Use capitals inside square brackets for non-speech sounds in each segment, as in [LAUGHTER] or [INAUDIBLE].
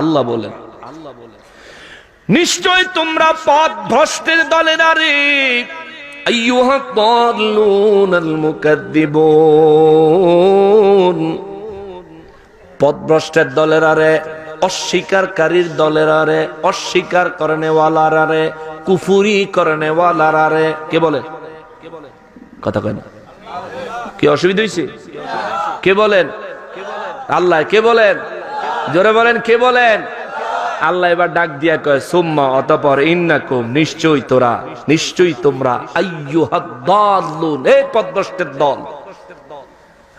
আল্লাহ বলেন। নিশ্চয় তোমরা পথ ভ্রষ্টের দাল্লুনাল মুকাদ্দিবুন। পথভ্রষ্টের দলের আরে অস্বীকারীর দলের আরে অস্বীকার করেনেওয়ালার আরে কুফুরি করেনেওয়ালার আরে। কে বলে? কথা কয় না। কি অসুবিধা হয়েছে কে বলেন? আল্লাহ কে বলেন? জোরে বলেন, কে বলেন? আল্লাহ এবার ডাক দিয়া কয়, সুম্মা অতপর ইন্নাকুম, নিশ্চয়ই তোরা, নিশ্চয়ই তোমরা পদ্মষ্টের দল।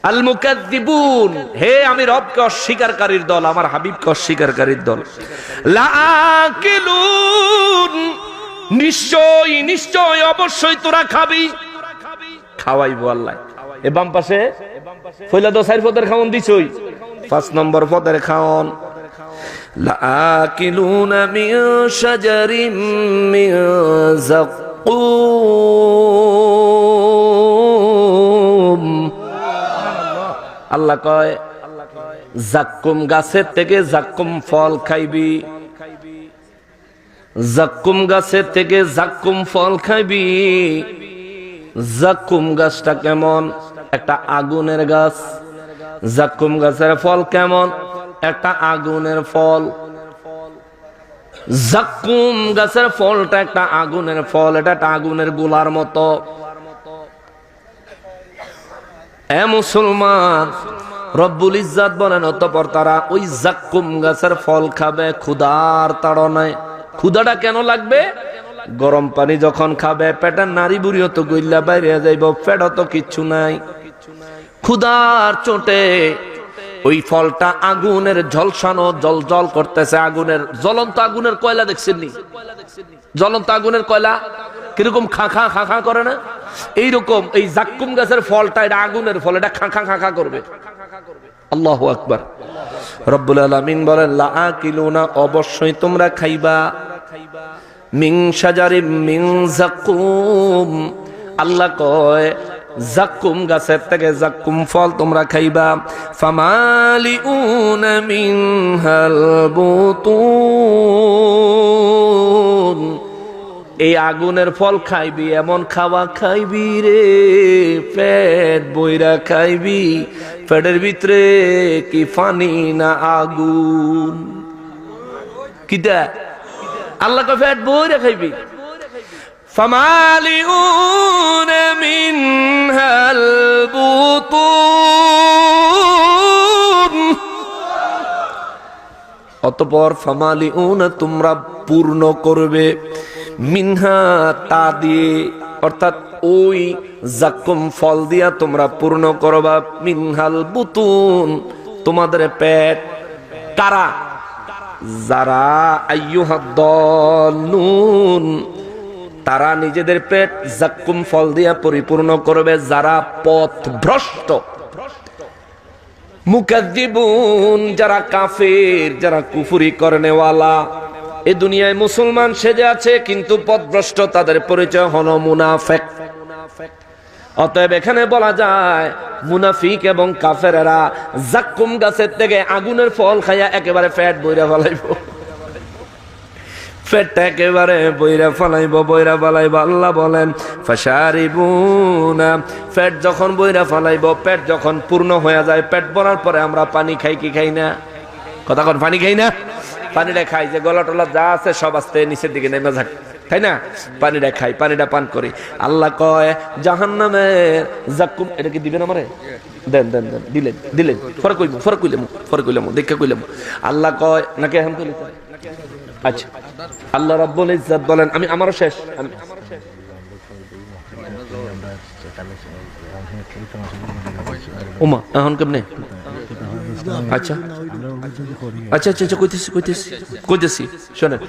আল মুকাদ্দিবুন হে আমি রবকে অস্বীকারীর দল, আমার হাবিবকে অস্বীকারীর দল। লাকিলুন নিশ্চয় নিশ্চয় অবশ্যই তোরা খাবি। খাওয়াইবো আল্লাহ। এ বাম পাশে, ফইলা দো সাইর পদের খাওন দিছই। পাঁচ নম্বর পদের খাওন। লাকিলুন মিন শাজারিম মিন যাক্কুম আল্লাহ কয়, জাক্কুম গাছের থেকে জাক্কুম ফল খাইবি। জাক্কুম গাছের থেকে জাক্কুম ফল খাইবি। জাক্কুম গাছটা কেমন? একটা আগুনের গাছ। জাক্কুম গাছের ফল কেমন? একটা আগুনের ফল। জাক্কুম গাছের ফলটা একটা আগুনের ফল, এটা একটা আগুনের গোলার মতো। এ মুসলমান, রব্বুল ইজ্জাত বলেন, অতপর তারা ওই জাকুম গাছের ফল খাবে ক্ষুদার তাড়নায়। ক্ষুদাটা কেন লাগবে? গরম পানি যখন খাবে, পেটের নারী বুড়িও তো গইল্লা বাইরে যাইব পেট তো কিচ্ছু নাই। ক্ষুদার চোটে ওই ফলটা আগুনের ঝলসানো জল জল করতেছে, আগুনের জ্বলন্ত আগুনের কয়লা দেখছেন নি? জ্বলন্ত আগুনের কয়লা? কীরকম খাখা খাখা করে না? এইরকম এই জাক্কুম গাছের ফলটা, এটা আগুনের ফল, এটা খাখা খাখা করবে। আল্লাহ আকবার। রব্বুল আলামিন বলেন আকিলুনা, অবশ্যই তোমরা খাইবা। মিং সাজারি মিং জাকুম আল্লাহ কয় জাক্কুম গাছের থেকে জাক্কুম ফল তোমরা খাইবা। ফামালি উন এই আগুনের ফল খাইবি, এমন খাওয়া খাইবি রে, পেট বইরা খাইবি। পেটের ভিতরে কি ফানি না আগুন? কিটা? আল্লাহ কে পেট বইরা খাইবি। فمالئون منها البطون অতপর ফামালিউন তোমরা পূর্ণ করবে মিনহা তা দিয়ে অর্থাৎ ওই জাক্কুম ফল দিয়া তোমরা পূর্ণ করবা মিনহাল বুতুন তোমাদের পেট কারা যারা আইয়ুহাদ্দনুন তারা নিজেদের পেট জাক্কুম ফল দিয়া পরিপূর্ণ করবে, যারা পথ ভ্রষ্ট মুকাদ্দিবুন, যারা কাফের, যারা কুফুরি করেনেওয়ালা। এ দুনিয়ায় মুসলমান সেজে আছে, কিন্তু পথভ্রষ্ট তাদের পরিচয় হলো মুনাফেক। অতএব এখানে বলা যায়, মুনাফিক এবং কাফেরেরা জাক্কুম গাছের থেকে আগুনের ফল খাইয়া একেবারে ফ্যাট বইরা ফেলাইব। পেটটা একেবারে বইরা ফালাইব বইরা ফালাইব, আল্লাহ বলেন, ফাশারিবুনা পেট যখন বইরা ফালাইব, পেট যখন পূর্ণ হয়ে যায়, পেট ভরার পরে আমরা পানি খাই কি খাই না? কথা কন, পানি খাই না? পানিটা খাই, যে গলা টলা যা আছে সব আস্তে নিচের দিকে নেমে যাক, তাই না? পানিটা খাই, পানিটা পান করি। আল্লাহ কয় জাহান নামের জাকুম এটা কি দিবেন আমারে? দেন দেন দেন, দিলেন দিলেন। ফরে কইব ফরে কইলাম ফরে কইলাম, দেখে কইলাম। আল্লাহ কয়, নাকি এখন কইলে আচ্ছা। আল্লাহ রাব্বুল ইজ্জাত বলেন, আমি আমারও শেষ। এখন কেমনে? আচ্ছা। আচ্ছা আচ্ছা আচ্ছা কইতেছি কইতেছি কইতেছি, শোনেন।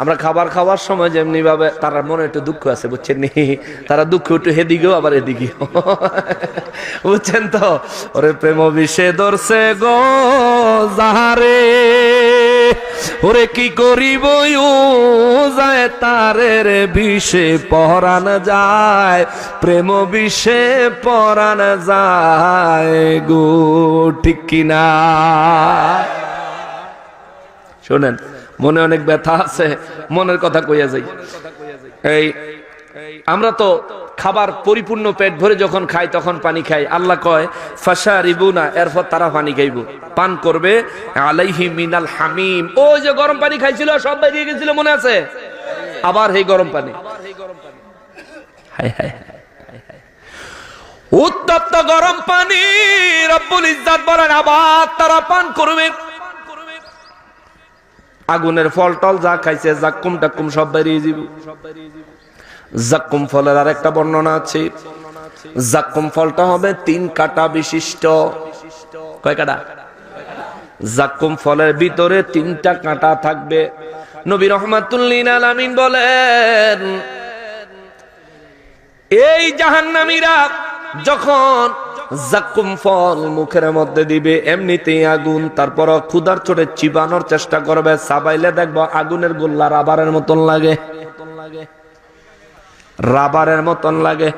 আমরা খাবার খাওয়ার সময় যেমনি ভাবে তার মনে একটু দুঃখ আছে, বুঝছেন নি? তারা দুঃখ একটু হেদিকেও আবার এদিকেও বুঝছেন তো? ওরে প্রেম বিষে ধরছে গো, যাহারে। ওরে কি করিব যায় তারে রে বিষে পরান যায়, প্রেম বিষে পরান যায় গো ঠিক কিনা? শোনেন, মনে অনেক ব্যথা আছে, মনের কথা কইয়া যাই। এই আমরা তো খাবার পরিপূর্ণ পেট ভরে যখন খাই, তখন পানি খাই। আল্লাহ কয় ফাঁসা রিবুনা এরপর তারা পানি খাইব। পান করবে, আলাইহি মিনাল হামিম ও যে গরম পানি খাইছিল, সব বাইরে গেছিল, মনে আছে? আবার এই গরম পানি। উত্তপ্ত গরম পানি, রব্বুল ইজ্জাত বলেন, আবার তারা পান করবে। আগুনের ফল টল যা খাইছে জাক্কুম টাক্কুম সব বেরিয়ে যাব জাক্কুম ফলের আর একটা বর্ণনা আছে। জাক্কুম ফলটা হবে তিন কাটা বিশিষ্ট। কয় কাটা? জাক্কুম ফলের ভিতরে তিনটা কাঁটা থাকবে। নবী রহমাতুল্লিন বলেন, এই জাহান্নামীরা যখন জাক্কুম ফল মুখের মধ্যে দিবে, এমনিতেই আগুন, তারপর ক্ষুদার চোটে চিবানোর চেষ্টা করবে, সাবাইলে দেখব আগুনের গোল্লা রাবারের মতন লাগে। রাবারের মতন লাগে।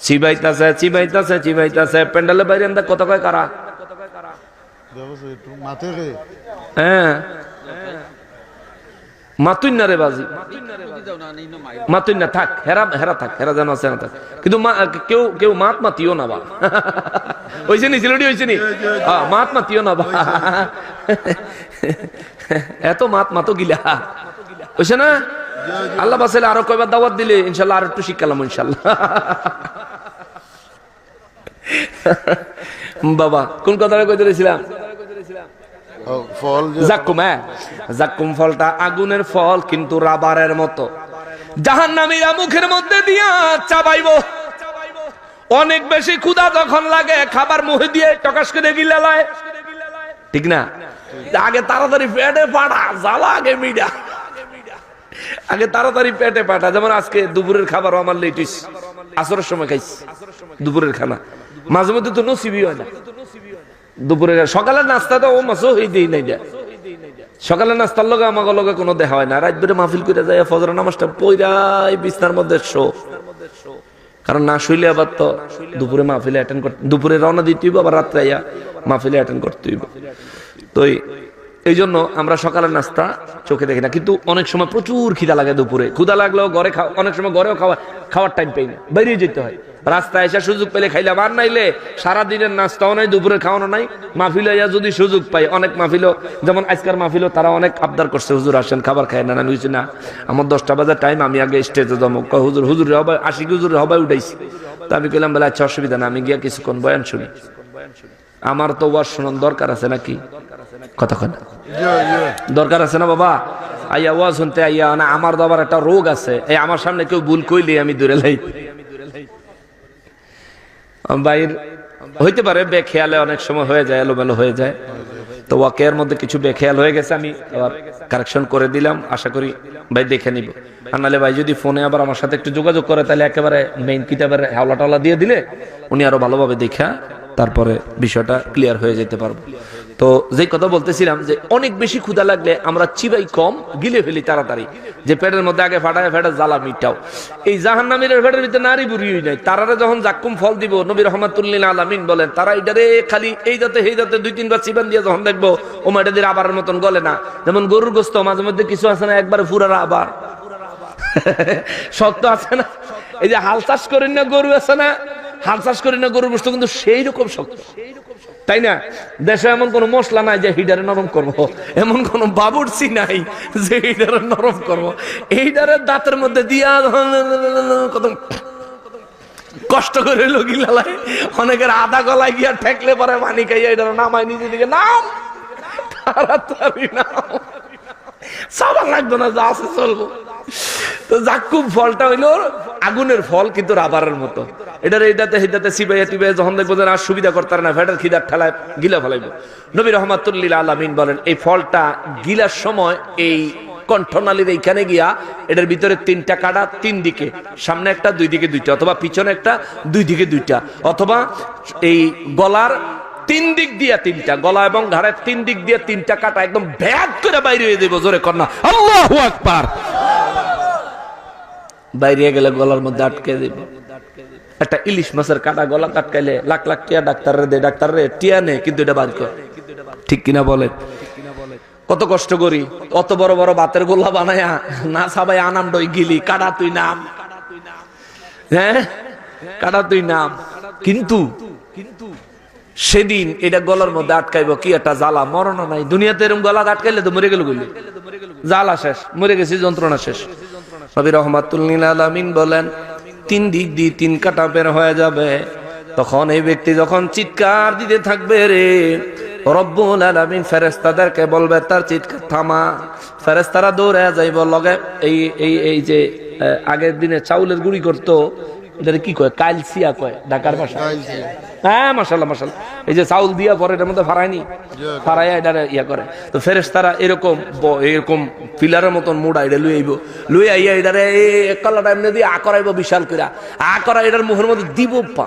চিবাইতাছে চিবাইতাছে চিবাইতাছে। প্যান্ডেলের বাইরে আমরা কত কয় কারা? হ্যাঁ। থাক আছে কেউ মাত মাতিও না নি মাত মাতিও এত মাত মাতো গিলা। হয়েছে না? আল্লাহ বাসাইলে আরও কয়বার দাওয়াত দিলে ইনশাল্লাহ আর একটু শিক্ষালাম ইনশাল্লাহ বাবা কোন কথাটা কইতে ফল যে হ্যাঁ। জাক্কুম ফলটা আগুনের ফল কিন্তু রাবারের মতো। জাহান্নামীরা মুখের মধ্যে দিয়া চাবাইব। অনেক বেশি ক্ষুধা যখন লাগে খাবার মুখে দিয়ে টকাস করে ঠিক না? আগে তাড়াতাড়ি পেটে পাড়া জ্বালা আগে মিডা। আগে তাড়াতাড়ি পেটে পাঠা, যেমন আজকে দুপুরের খাবার আমার লেটিস আসরের সময় খাইছি, দুপুরের খানা। মাঝে মধ্যে তো নসিবই হয় না। দুপুরের সকালের নাস্তা তো ও মাসও হই দেই নাই যা সকালের নাস্তার লগে আমাকে লগে কোনো দেখা হয় না। রাত বেড়ে মাহফিল করে যায় ফজর নামাজটা পইরাই বিছনার মধ্যে শো। কারণ না শুইলে আবার তো দুপুরে মাহফিলে অ্যাটেন্ড করতে দুপুরে রওনা দিতে হইব, আবার রাত্রে আইয়া মাহফিলে অ্যাটেন্ড করতে হইব। তো এই- জন্য আমরা সকালের নাস্তা চোখে দেখি না। কিন্তু অনেক সময় প্রচুর খিদা লাগে দুপুরে। ক্ষুদা লাগলেও ঘরে অনেক সময় ঘরেও খাওয়া খাওয়ার টাইম পাই না। বেরিয়ে যেতে হয়। রাস্তায় এসে সুযোগ পেলে খাইলাম। আর নাইলে সারা দিনের নাস্তাও নাই দুপুরে খাওয়ানো নাই। মাহফিলে যদি সুযোগ পাই, অনেক মাহফিলও যেমন আজকার মাহফিলও তারা অনেক আবদার করছে, হুজুর আসেন, খাবার খায় না বলছি না? আমার দশটা বাজার টাইম আমি আগে স্টেজে জমো হুজুর হুজুর হবে আশিক হুজুর হবে উঠাইছি। তা আমি কইলাম, বলে আচ্ছা অসুবিধা না আমি গিয়া কিছুক্ষণ বয়ান শুনি। আমার তো ওয়ার শোনার দরকার আছে নাকি? ইয়ে। দরকার আছে না বাবা? আইয়া ওয়াজ শুনতে আইয়া, না, আমার তো আবার একটা রোগ আছে। এই, আমার সামনে কেউ ভুল কইলে আমি দূরে লাই। বাইর হইতে পারে বেখেয়ালে অনেক সময় হয়ে যায়, এলোমেলো হয়ে যায়। তো ওয়াকের মধ্যে কিছু বেখেয়াল হয়ে গেছে, আমি আবার কারেকশন করে দিলাম, আশা করি ভাই দেখে নিব। আর নাহলে ভাই যদি ফোনে আবার আমার সাথে একটু যোগাযোগ করে, তাহলে একেবারে মেইন কিতাবের হাওলা টাওলা দিয়ে দিলে, উনি আরও ভালোভাবে দেখা, তারপরে বিষয়টা ক্লিয়ার হয়ে যেতে পারব। তো যে কথা বলতেছিলাম যে অনেক বেশি ক্ষুধা লাগলে আমরা চিবাই কম, গিলে ফেলি তাড়াতাড়ি। যে পেটের মধ্যে আগে ফাটায় ফেটে জ্বালা মিটাও। এই জাহান নামের পেটের ভিতরে নারী বুড়িই নাই। তারারে যখন জাক্কুম ফল দিব, নবী রহমাতুল্লিন আলামিন বলেন, তারা এটারে খালি এই যাতে এই যাতে দুই, তিনবার চিবান দিয়ে যখন দেখব, ও দিয়ে আবার মতন গলে না। যেমন গরুর গোস্ত, মাঝে মধ্যে কিছু আছে না, একবারে ফুরারা আবার [LAUGHS] শক্ত আছে না? এই যে হাল চাষ করেন না গরু আছে না? হাল চাষ করেন না গরুর গোস্ত, কিন্তু সেই রকম শক্ত। তাই না? দেশে এমন কোন মশলা নাই যে হিডারে নরম করব। এমন কোন বাবুরচি নাই যে হিডারে নরম করব। এইডারে দাঁতের মধ্যে দিয়া কত কষ্ট করে লগি লালাই। অনেকের আধা গলায় গিয়া ঠেকলে পরে পানি খাইয়া এটা নামায় নিজে দিকে। নাম! তাড়াতাড়ি নাম! সাবান লাগতো না, যা আছে চলবো। তো ফলটা হইল আগুনের ফল, কিন্তু রাবারের মতো। এটার এইটাতে সিবাইয়া টিবাইয়া যখন দেখব আর সুবিধা করতে না খিদার ঠেলায় গিলা ফেলাইবো। নবী রহমাতুল্লিল বলেন, এই ফলটা গিলার সময় এই কণ্ঠনালীর এইখানে গিয়া এটার ভিতরে তিনটা কাটা তিন দিকে, সামনে একটা, দুই দিকে দুইটা, অথবা পিছনে একটা, দুই দিকে দুইটা, অথবা এই গলার তিন দিক দিয়া তিনটা, গলা এবং ঘাড়ের তিন দিক দিয়ে তিনটা কাটা একদম ব্যাগ করে বাইরে হয়ে দেবো জোরে কন্যা আল্লাহ আকবার। বাইরে গেলে গলার মধ্যে আটকে দেবে। একটা ইলিশ মাছের কাটা গলা কাটকাইলে লাখ লাখ টিয়া ডাক্তার দে ডাক্তার রে টিয়া নে, কিন্তু এটা বাদ কর। ঠিক কিনা বলে কত কষ্ট করি অত বড় বড় বাতের গোল্লা বানায়া না সবাই আনাম ডই গিলি, কাটা তুই নাম। হ্যাঁ? কাটা তুই নাম। কিন্তু কিন্তু সেদিন এটা গলার মধ্যে আটকাইব কি একটা জ্বালা মরণ নাই। দুনিয়াতে এরকম গলা আটকাইলে তো মরে গেল গলি জ্বালা শেষ, মরে গেছি, যন্ত্রণা শেষ। নবী রহমাতুল্লিল আলামিন বলেন, তিন দিক দিয়ে তিন কাটা বের হয়ে যাবে। তখন এই ব্যক্তি যখন চিৎকার দিতে থাকবে রে, রব্বুল আলামিন ফেরেস্তাদেরকে বলবে, তার চিৎকার থামা। ফেরেস্তারা দৌড়ে যাইব, লগে এই এই এই যে আগের দিনে চাউলের গুড়ি করতো এটা কি কয়? কালসিয়া কয় ঢাকার ভাষা। হ্যাঁ মাসাল্লাহ মাসাল্লাহ এই যে চাউল দিয়া পরে এটার মধ্যে ফারায়নি? ফারাইয়া এটা ইয়া করে। তো ফেরেস তারা এরকম এরকম ফিলারের মতন মুড়া এটা লুই আইব। লুই আইয়া এটারে এক কালাটা এমনি দিয়ে আ করাইব বিশাল করে আ করা এটার মুখের মধ্যে দিব পা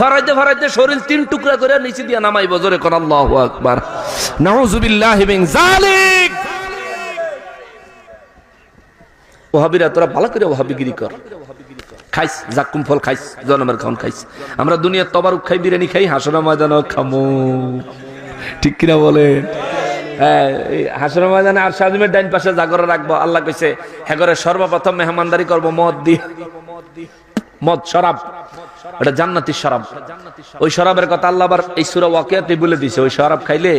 ফারাইতে ফারাইতে শরীর তিন টুকরা করে নিচে দিয়া নামাইব জোরে কোন আল্লাহু আকবার। নাউজুবিল্লাহি জালিক ওহাবিরা তোরা ভালো করে ওহাবিগিরি কর। খাইস জাকুম ফল খাইস, জনমের খাওন খাইস। আমরা দুনিয়ার তবার খাই, বিরিয়ানি খাই হাসনা ময়দানও খামো। ঠিক কিনা বলে? হ্যাঁ ময়দানে আর ডাইন পাশে জাগরে আল্লাহ হেগরে সর্বপ্রথম মেহমানদারি করব, মদ মদ, শরাব। এটা জান্নাতি শরাব। ওই শরাবের কথা আল্লাহ আবার বলে দিছে ওই শরাব খাইলে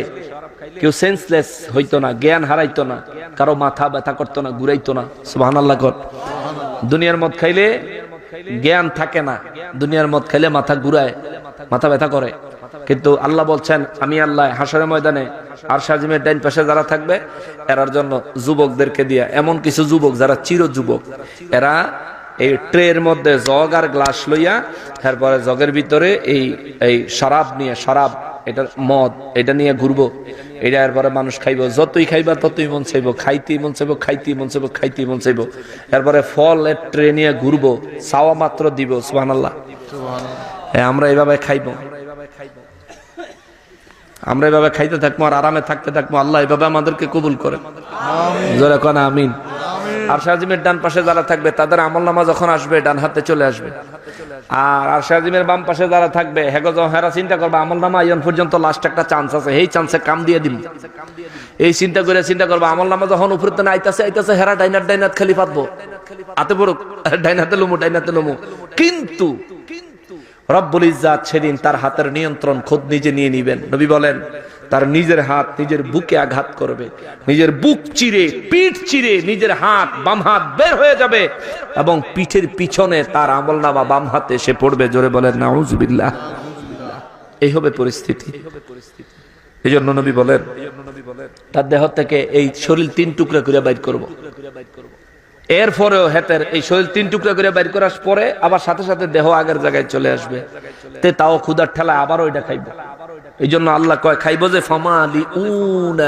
কেউ সেন্সলেস হইতো না, জ্ঞান হারাইতো না, কারও মাথা ব্যথা করতো না, ঘুরাইতো না। সুবহান আল্লাহ কর। দুনিয়ার মদ খাইলে জ্ঞান থাকে না। দুনিয়ার মদ খেলে মাথা ঘুরায়, মাথা ব্যথা করে। কিন্তু আল্লাহ বলছেন, আমি আল্লাহ হাসরের ময়দানে আর সাজিমের ডাইন পাশে যারা থাকবে, এরার জন্য যুবকদেরকে দিয়া এমন কিছু যুবক যারা চির যুবক এরা এই ট্রের মধ্যে জগ আর গ্লাস লইয়া তারপরে জগের ভিতরে এই এই শরাব নিয়ে, শরাব, এটা মদ, এটা নিয়ে ঘুরবো। এটা এরপরে মানুষ খাইব যতই খাইবা ততই মন চাইব খাইতে মন চাইব খাইতে মন চাইব খাইতে মন চাইব। এরপরে ফল এর ট্রে নিয়ে ঘুরবো চাওয়া মাত্র দিব সুহান আল্লাহ আমরা এভাবে খাইব। আমরা এভাবে খাইতে থাকব আর আরামে থাকতে থাকব আল্লাহ এভাবে আমাদেরকে কবুল করে জোরে কোন আমিন। আর সাজিমের ডান পাশে যারা থাকবে, তাদের আমল নামা যখন আসবে, ডান হাতে চলে আসবে। আর আর সাজিমের বাম পাশে যারা থাকবে হেগো হেরা চিন্তা করবে, আমল নামা ইয়ন পর্যন্ত লাস্ট একটা চান্স আছে, এই চান্সে কাম দিয়ে দিম এই চিন্তা করে চিন্তা করব, আমল নামা যখন উপরে না আইতাছে আইতাছে, হেরা ডাইনার ডাইনার খালি পাতবো হাতে পড়ুক, ডাইনাতে লুমু ডাইনাতে লুমু। কিন্তু রব্বুল ইজ্জাত সেদিন তার হাতের নিয়ন্ত্রণ খোদ নিজে নিয়ে নিবেন। নবী বলেন তার নিজের হাত নিজের বুকে আঘাত করবে, নিজের বুক চিরে, পিঠ চিরে নিজের হাত বাম হাত বের হয়ে যাবে এবং পিঠের পিছনে তার আমল নামা বাম হাতে এসে পড়বে। জোরে বলেন, নাউজুবিল্লাহ। এই হবে পরিস্থিতি। এই জন্য নবী বলেন, তার দেহ থেকে এই শরীর তিন টুকরা করে বাইর করব। এরপরেও হেতের এই শরীর তিন টুকরা করে বাইর করার পরে আবার সাথে সাথে দেহ আগের জায়গায় চলে আসবে। তে তাও ক্ষুদার ঠেলা আবার ওইটা খাইব। এই জন্য আল্লাহ কয়, খাইব যে ফামালি উন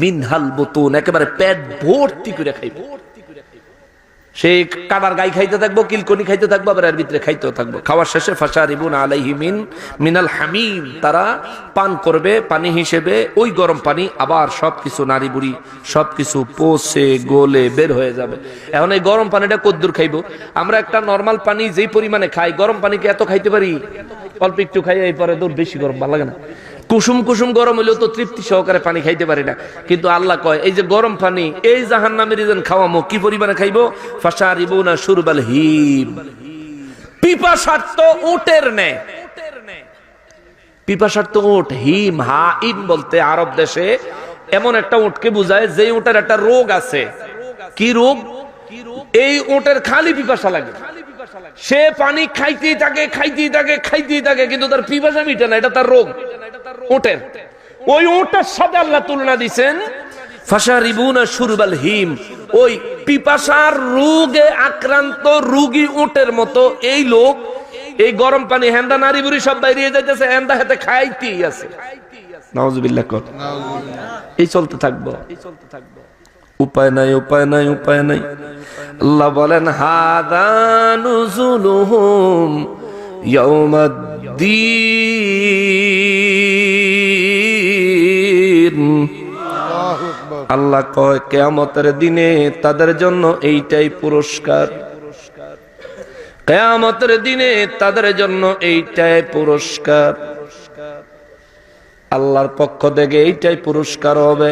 মিনহাল বোতন, একেবারে পেট ভর্তি করে খাইব। সেই কাটার গাই খাইতে থাকব, কিলকনি খাইতে থাকব, আবার এর ভিতরে খাইতেও থাকব। খাওয়ার শেষে ফাঁসা রিবুন আলাইহি মিন মিনাল হামিম, তারা পান করবে পানি হিসেবে, ওই গরম পানি আবার সবকিছু নারী বুড়ি, সবকিছু পোষে গোলে বের হয়ে যাবে। এখন এই গরম পানিটা কদ্দুর খাইবো। আমরা একটা নর্মাল পানি যেই পরিমাণে খাই, গরম পানিকে এত খাইতে পারি, অল্প একটু খাই এই পরে দূর বেশি গরম, ভালো লাগে না। কুসুম কুসুম গরম হলেও তো তৃপ্তি সহকারে পানি খাইতে পারি না। কিন্তু আল্লাহ কয়, এই যে গরম পানি, এই জাহান নামের খাওয়ামো, কি পরিমাণে খাইবো? ফাঁসা রিবু না। সুরবাল হিম বলতে আরব দেশে এমন একটা একটা রোগ আছে। খালি সে পানি থাকে, কিন্তু তার পিপাসা মিটে না, এটা তার রোগ। উটের। ওই উটের সাথে আল্লাহ তুলনা দিছেন ফাশারিবুনা শুরবাল হিম। ওই পিপাসার রোগে আক্রান্ত রোগী উটের মতো এই লোক এই গরম পানি হেন্দা নারী বুড়ি সব বাইরে যাইতেছে হেন্দা হাতে খাইতেই আছে। নাউজুবিল্লাহ কর। এই চলতে থাকব। এই চলতে থাকব। উপায় নাই উপায় নাই উপায় নাই। আল্লাহ বলেন হাদানুজুলুহুম ইয়াউমাদ্দিন আল্লাহু কয়, কেয়ামতের দিনে তাদের জন্য এইটাই পুরস্কার। কেয়ামতের দিনে তাদের জন্য এইটাই পুরস্কার। আল্লাহর পক্ষ থেকে এইটাই পুরস্কার হবে।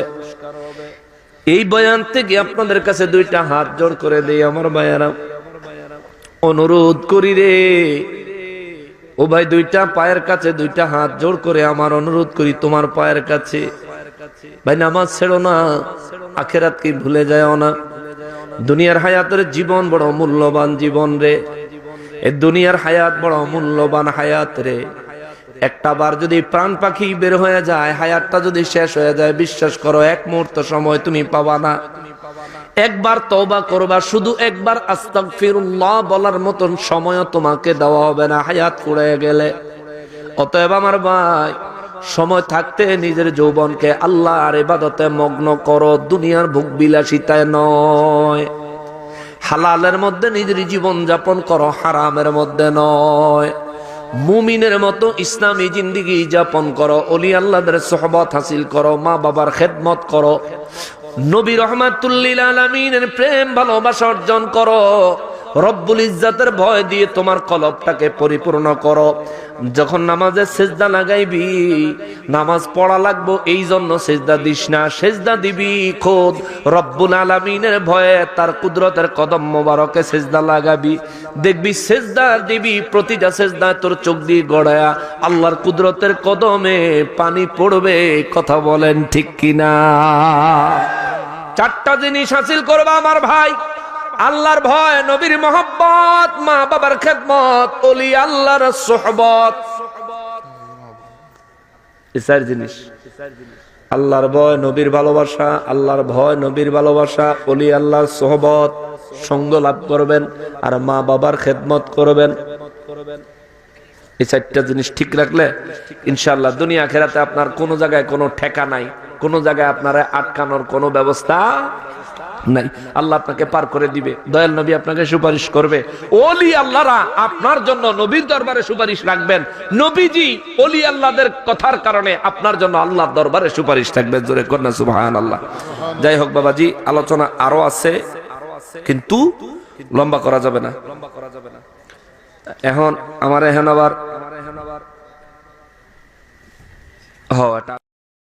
এই বয়ান থেকে আপনাদের কাছে দুইটা হাত জোড় করে দেই আমার ভাইয়ারা। অনুরোধ করি রে। ও ভাই, দুইটা পায়ের কাছে দুইটা হাত জোড় করে আমার অনুরোধ করি তোমার পায়ের কাছে। ভাই, নামাজ ছেড়ো না আখেরাত কি ভুলে যায় না। দুনিয়ার হায়াতের জীবন বড় মূল্যবান জীবন রে। দুনিয়ার হায়াত বড় মূল্যবান হায়াত রে। একটা বার যদি প্রাণ পাখি বের হয়ে যায়, হায়াতটা যদি শেষ হয়ে যায়, বিশ্বাস করো, এক মুহূর্ত সময় তুমি পাবা না। একবার তওবা করবা, শুধু একবার আস্তাগফিরুল্লাহ বলার মতন সময়ও তোমাকে দেওয়া হবে না, হায়াত ফুড়ে গেলে। অতএব আমার ভাই সময় থাকতে নিজের যৌবনকে আল্লাহ আর এবাদতে মগ্ন করো, দুনিয়ার ভোগ বিলাসিতায় নয়। হালালের মধ্যে নিজের জীবন যাপন করো, হারামের মধ্যে নয়। মুমিনের মতো ইসলামী জিন্দিগি যাপন করো, অলি আল্লাহদের সহবত হাসিল করো, মা বাবার খেদমত করো। নবী রহমাতুল্লিল আলমিনের প্রেম, ভালোবাসা অর্জন করো। রব্বুল ইজ্জাতের ভয় দিয়ে তোমার কলবটাকে পরিপূর্ণ করো। যখন নামাজে সেজদা লাগাইবি, নামাজ পড়া লাগবো এই জন্য সেজদা দিস না, সেজদা দিবি খোদ। রব্বুল আলমিনের ভয়ে তার কুদরতের কদম মোবারকে সেজদা লাগাবি। দেখবি সেজদা দিবি, প্রতিটা সেজদায় তোর চোখ দিয়ে গড়ায়া আল্লাহর কুদরতের কদমে পানি পড়বে, কথা বলেন ঠিক কিনা? চারটা জিনিস হাসিল করবা আমার ভাই। আল্লাহর ভয়, নবীর মোহাম্মত মা বাবার খেদমত অলি আল্লাহর সোহবত। চার জিনিস। আল্লাহর ভয়, নবীর ভালোবাসা, আল্লাহর ভয়, নবীর ভালোবাসা অলি আল্লাহর সোহবত। সঙ্গ লাভ করবেন আর মা বাবার খেদমত করবেন। এই চারটা জিনিস ঠিক রাখলে ইনশাল্লাহ দুনিয়া খেরাতে আপনার কোনো জায়গায় কোনো ঠেকা নাই, কোনো জায়গায় আপনারা আটকানোর কোনো ব্যবস্থা নাই। আল্লাহ আপনাকে পার করে দিবে। দয়াল নবী আপনাকে সুপারিশ করবে। ওলি আল্লাহরা আপনার জন্য নবীর দরবারে সুপারিশ রাখবেন। নবীজি ওলি আল্লাহদের কথার কারণে আপনার জন্য আল্লাহর দরবারে সুপারিশ থাকবে। জোরে কন্যা সুবাহান আল্লাহ যাই হোক বাবাজি, আলোচনা আরও আছে, কিন্তু লম্বা করা যাবে না। লম্বা করা এখন, আমার এখন আবার হ